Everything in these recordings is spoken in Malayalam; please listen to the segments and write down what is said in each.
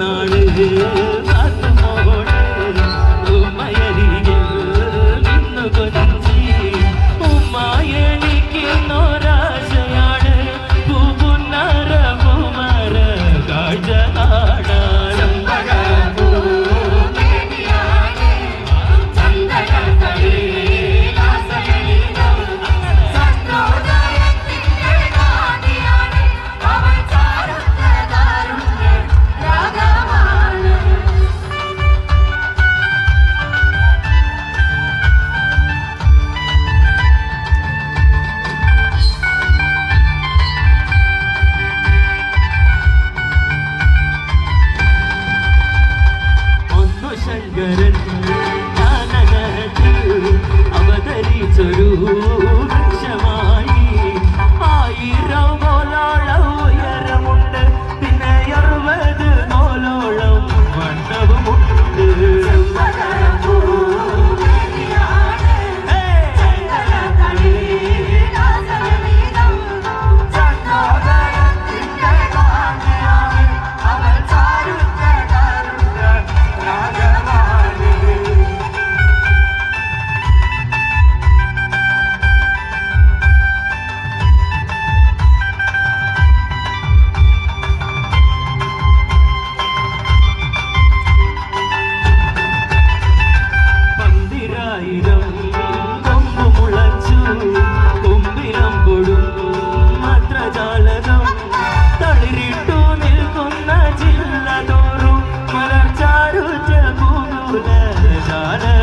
நாடு Ooh. যারা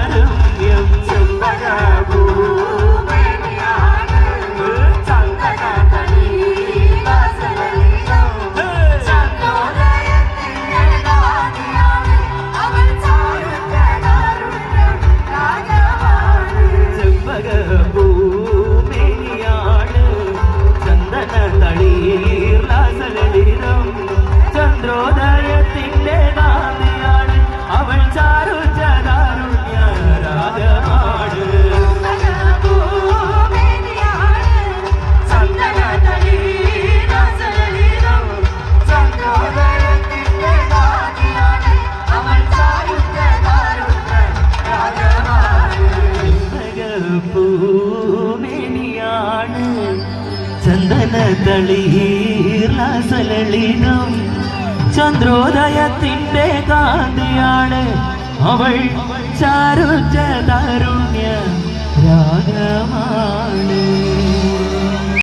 ಚಂದನ തളിഹീർലാസലളിനം ചന്ദ്രോദയത്തിന്റെ കാന്തിയാണ് അവൾ ചാരുജ രാഗമാണ്.